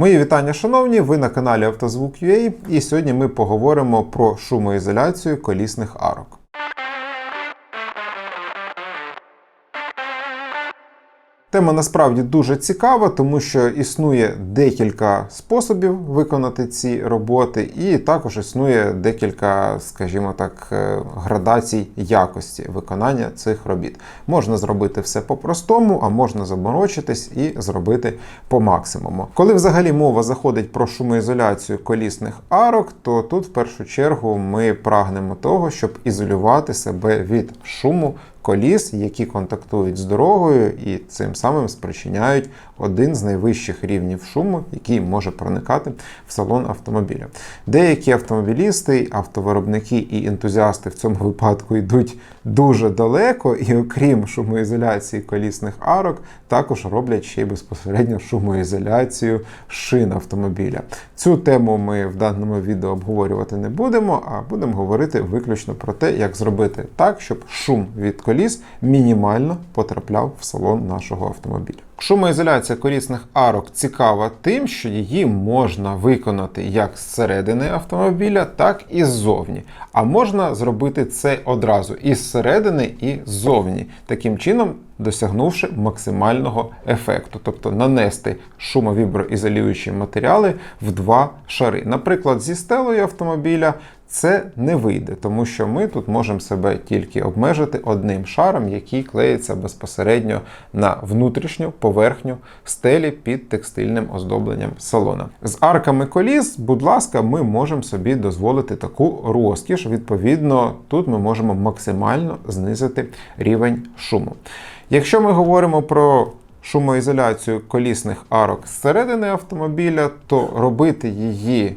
Мої вітання, шановні! Ви на каналі Автозвук.ua і сьогодні ми поговоримо про шумоізоляцію колісних арок. Тема насправді дуже цікава, тому що існує декілька способів виконати ці роботи, і також існує декілька, скажімо так, е, градацій якості виконання цих робіт. Можна зробити все по-простому, а можна заморочитись і зробити по максимуму. Коли взагалі мова заходить про шумоізоляцію колісних арок, то тут в першу чергу ми прагнемо того, щоб ізолювати себе від шуму коліс, які контактують з дорогою, і цим самим спричиняють один з найвищих рівнів шуму, який може проникати в салон автомобіля. Деякі автомобілісти, автовиробники і ентузіасти в цьому випадку йдуть дуже далеко, і окрім шумоізоляції колісних арок, також роблять ще й безпосередньо шумоізоляцію шин автомобіля. Цю тему ми в даному відео обговорювати не будемо, а будемо говорити виключно про те, як зробити так, щоб шум від коліс мінімально потрапляв в салон нашого автомобіля. Шумоізоляція корисних арок цікава тим, що її можна виконати як зсередини автомобіля, так і ззовні. А можна зробити це одразу і зсередини, і ззовні. Таким чином, досягнувши максимального ефекту, тобто нанести шумовіброізолюючі матеріали в два шари. Наприклад, зі стелою автомобіля це не вийде, тому що ми тут можемо себе тільки обмежити одним шаром, який клеїться безпосередньо на внутрішню поверхню стелі під текстильним оздобленням салона. З арками коліс, будь ласка, ми можемо собі дозволити таку розкіш. Відповідно, тут ми можемо максимально знизити рівень шуму. Якщо ми говоримо про шумоізоляцію колісних арок зсередини автомобіля, то робити її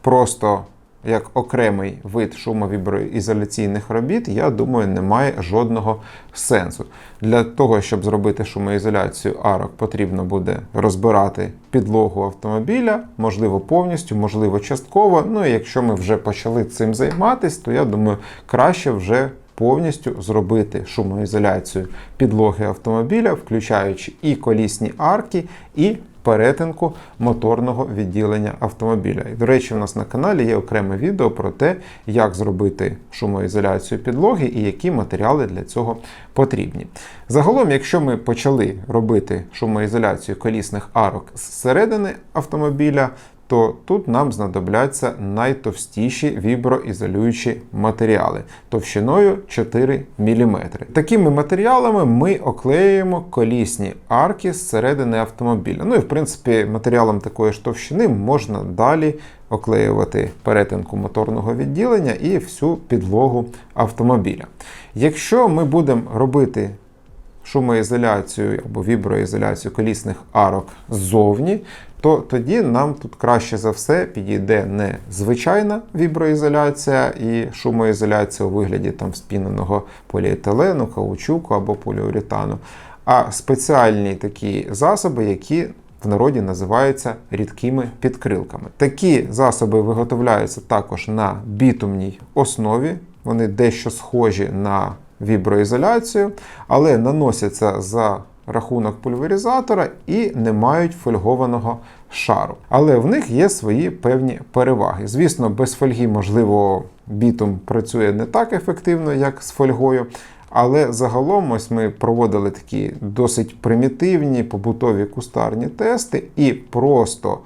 просто як окремий вид шумовіброізоляційних робіт, я думаю, немає жодного сенсу. Для того, щоб зробити шумоізоляцію арок, потрібно буде розбирати підлогу автомобіля, можливо, повністю, можливо, частково. Ну і якщо ми вже почали цим займатися, то я думаю, краще вже. Повністю зробити шумоізоляцію підлоги автомобіля, включаючи і колісні арки, і перетинку моторного відділення автомобіля. І, до речі, у нас на каналі є окреме відео про те, як зробити шумоізоляцію підлоги і які матеріали для цього потрібні. Загалом, якщо ми почали робити шумоізоляцію колісних арок зсередини автомобіля, то тут нам знадобляться найтовстіші віброізолюючі матеріали товщиною 4 мм. Такими матеріалами ми оклеюємо колісні арки зсередини автомобіля. Ну і в принципі матеріалом такої ж товщини можна далі оклеювати перетинку моторного відділення і всю підлогу автомобіля. Якщо ми будемо робити шумоізоляцію або віброізоляцію колісних арок ззовні, то тоді нам тут краще за все підійде не звичайна віброізоляція і шумоізоляція у вигляді там спіненого поліетилену, каучуку або поліуретану, а спеціальні такі засоби, які в народі називаються рідкими підкрилками. Такі засоби виготовляються також на бітумній основі, вони дещо схожі на віброізоляцію, але наносяться за рахунок пульверизатора і не мають фольгованого шару. Але в них є свої певні переваги. Звісно, без фольги, можливо, бітум працює не так ефективно, як з фольгою. Але загалом ось ми проводили такі досить примітивні побутові кустарні тести і просто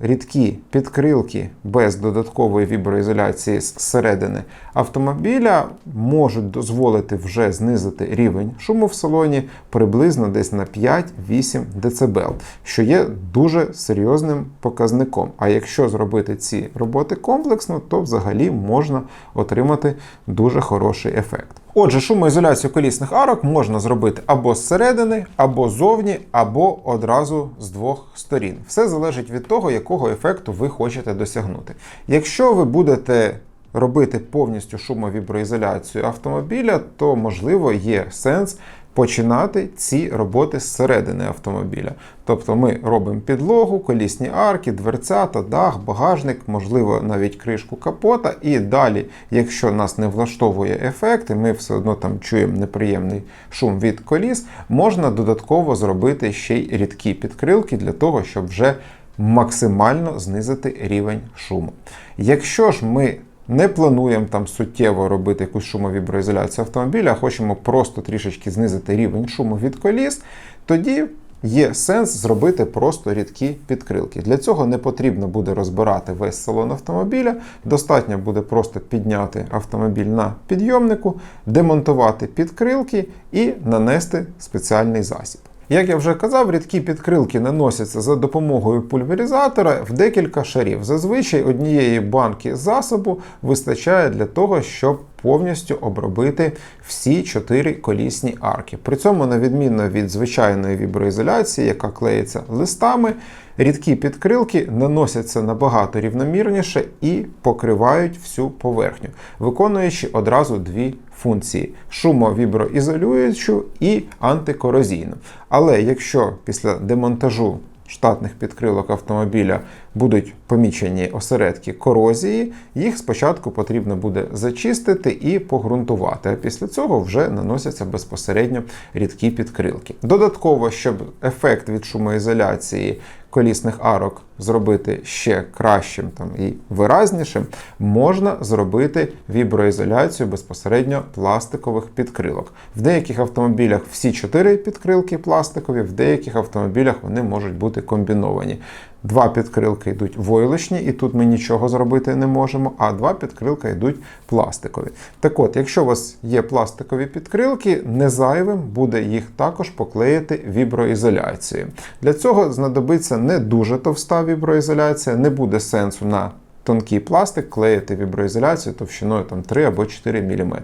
рідкі підкрилки без додаткової віброізоляції зсередини автомобіля можуть дозволити вже знизити рівень шуму в салоні приблизно десь на 5-8 дБ, що є дуже серйозним показником. А якщо зробити ці роботи комплексно, то взагалі можна отримати дуже хороший ефект. Отже, шумоізоляцію колісних арок можна зробити або зсередини, або зовні, або одразу з двох сторін. Все залежить від того, якого ефекту ви хочете досягнути. Якщо ви будете робити повністю шумовіброізоляцію автомобіля, то можливо є сенс починати ці роботи зсередини автомобіля. Тобто ми робимо підлогу, колісні арки, дверцята, дах, багажник, можливо, навіть кришку капота. І далі, якщо нас не влаштовує ефект, і ми все одно там чуємо неприємний шум від коліс, можна додатково зробити ще й рідкі підкрилки для того, щоб вже максимально знизити рівень шуму. Якщо ж ми не плануємо там суттєво робити якусь шумовіброізоляцію автомобіля, а хочемо просто трішечки знизити рівень шуму від коліс, тоді є сенс зробити просто рідкі підкрилки. Для цього не потрібно буде розбирати весь салон автомобіля. Достатньо буде просто підняти автомобіль на підйомнику, демонтувати підкрилки і нанести спеціальний засіб. Як я вже казав, рідкі підкрилки наносяться за допомогою пульверизатора в декілька шарів. Зазвичай однієї банки засобу вистачає для того, щоб повністю обробити всі чотири колісні арки. При цьому, на відміну від звичайної віброізоляції, яка клеїться листами, рідкі підкрилки наносяться набагато рівномірніше і покривають всю поверхню, виконуючи одразу дві функції: шумовіброізолюючу і антикорозійну. Але якщо після демонтажу штатних підкрилок автомобіля будуть помічені осередки корозії, їх спочатку потрібно буде зачистити і погрунтувати, а після цього вже наносяться безпосередньо рідкі підкрилки. Додатково, щоб ефект від шумоізоляції колісних арок зробити ще кращим там, і виразнішим, можна зробити віброізоляцію безпосередньо пластикових підкрилок. В деяких автомобілях всі чотири підкрилки пластикові, в деяких автомобілях вони можуть бути комбіновані. Два підкрилки йдуть войлочні, і тут ми нічого зробити не можемо, а два підкрилка йдуть пластикові. Так от, якщо у вас є пластикові підкрилки, не зайвим буде їх також поклеїти віброізоляцією. Для цього знадобиться не дуже товста віброізоляція, не буде сенсу на тонкий пластик клеїти віброізоляцію товщиною там, 3 або 4 мм.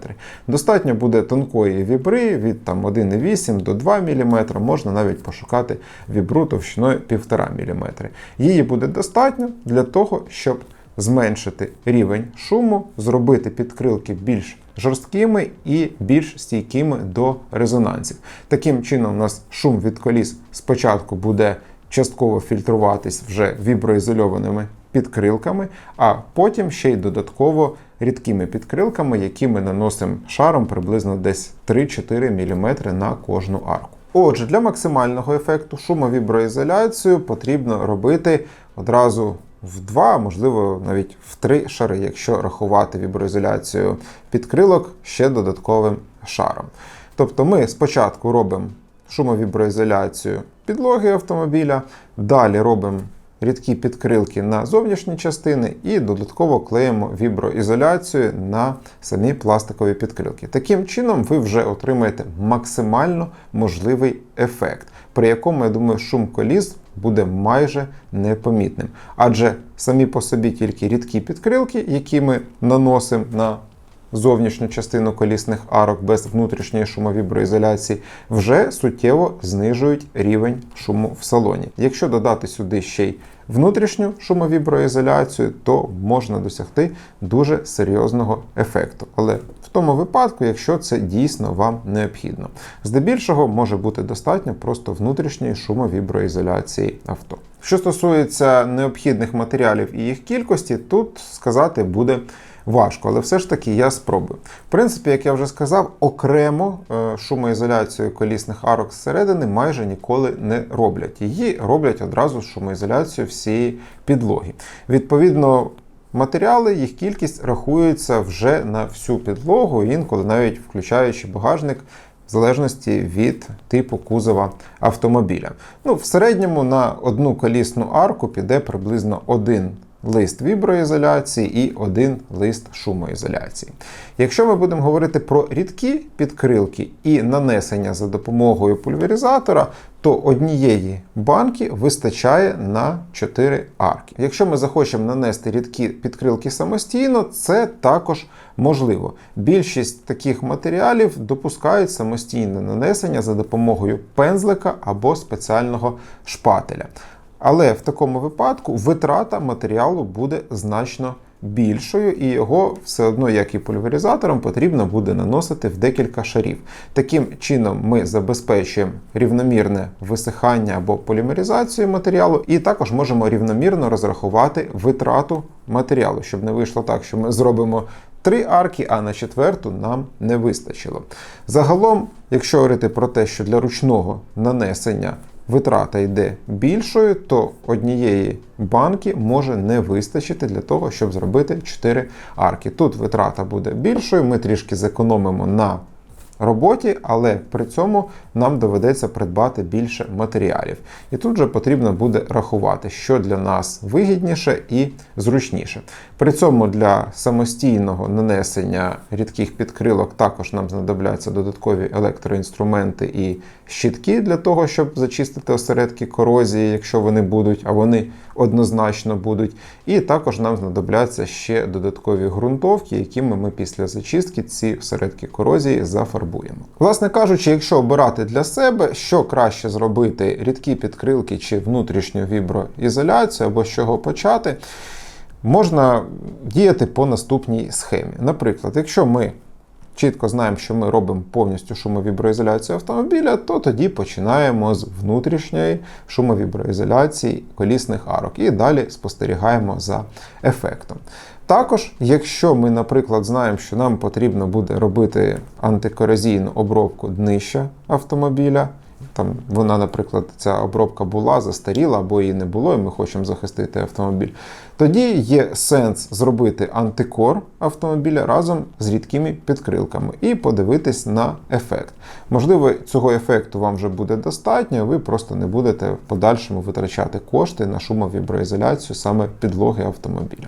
Достатньо буде тонкої вібри від там, 1,8 до 2 мм, можна навіть пошукати вібру товщиною 1,5 мм. Її буде достатньо для того, щоб зменшити рівень шуму, зробити підкрилки більш жорсткими і більш стійкими до резонансів. Таким чином, у нас шум від коліс спочатку буде частково фільтруватись вже віброізольованими підкрилками, а потім ще й додатково рідкими підкрилками, які ми наносимо шаром приблизно десь 3-4 мм на кожну арку. Отже, для максимального ефекту шумовіброізоляцію потрібно робити одразу в два, можливо, навіть в три шари, якщо рахувати віброізоляцію підкрилок ще додатковим шаром. Тобто ми спочатку робимо шумовіброізоляцію підлоги автомобіля, далі робимо рідкі підкрилки на зовнішні частини і додатково клеїмо віброізоляцію на самі пластикові підкрилки. Таким чином, ви вже отримаєте максимально можливий ефект, при якому, я думаю, шум коліс буде майже непомітним. Адже самі по собі тільки рідкі підкрилки, які ми наносимо на зовнішню частину колісних арок без внутрішньої шумовіброізоляції, вже суттєво знижують рівень шуму в салоні. Якщо додати сюди ще й внутрішню шумовіброізоляцію, то можна досягти дуже серйозного ефекту. Але в тому випадку, якщо це дійсно вам необхідно. Здебільшого може бути достатньо просто внутрішньої шумовіброізоляції авто. Що стосується необхідних матеріалів і їх кількості, тут сказати буде важко, але все ж таки я спробую. В принципі, як я вже сказав, окремо е, шумоізоляцію колісних арок зсередини майже ніколи не роблять. Її роблять одразу шумоізоляцію всієї підлоги. Відповідно. Матеріали, їх кількість рахується вже на всю підлогу, інколи навіть включаючи багажник, в залежності від типу кузова автомобіля. Ну, В середньому на одну колісну арку піде приблизно один лист віброізоляції і один лист шумоізоляції. Якщо ми будемо говорити про рідкі підкрилки і нанесення за допомогою пульверизатора, то однієї банки вистачає на 4 арки. Якщо ми захочемо нанести рідкі підкрилки самостійно, це також можливо. Більшість таких матеріалів допускають самостійне нанесення за допомогою пензлика або спеціального шпателя. Але в такому випадку витрата матеріалу буде значно більшою, і його все одно, як і пульверизатором, потрібно буде наносити в декілька шарів. Таким чином, ми забезпечуємо рівномірне висихання або полімеризацію матеріалу, і також можемо рівномірно розрахувати витрату матеріалу, щоб не вийшло так, що ми зробимо. Три арки, а на четверту нам не вистачило. Загалом, якщо говорити про те, що для ручного нанесення витрата йде більшою, то однієї банки може не вистачити для того, щоб зробити 4 арки. Тут витрата буде більшою, ми трішки зекономимо на роботі, але при цьому нам доведеться придбати більше матеріалів. І тут же потрібно буде рахувати, що для нас вигідніше і зручніше. При цьому для самостійного нанесення рідких підкрилок також нам знадобляться додаткові електроінструменти і щітки для того, щоб зачистити осередки корозії, якщо вони будуть, а вони однозначно будуть. І також нам знадобляться ще додаткові ґрунтовки, якими ми після зачистки ці осередки корозії зафарбуємо. Власне кажучи, якщо обирати для себе, що краще зробити рідкі підкрилки чи внутрішню віброізоляцію, або з чого почати, можна діяти по наступній схемі. Наприклад, якщо ми чітко знаємо, що ми робимо повністю шумовіброізоляцію автомобіля, то тоді починаємо з внутрішньої шумовіброізоляції колісних арок і далі спостерігаємо за ефектом. Також, якщо ми, наприклад, знаємо, що нам потрібно буде робити антикорозійну обробку днища автомобіля, там вона, наприклад, ця обробка була, застаріла або її не було, і ми хочемо захистити автомобіль. Тоді є сенс зробити антикор автомобіля разом з рідкими підкрилками і подивитись на ефект. Можливо, цього ефекту вам вже буде достатньо, ви просто не будете в подальшому витрачати кошти на шумовіброізоляцію саме підлоги автомобіля.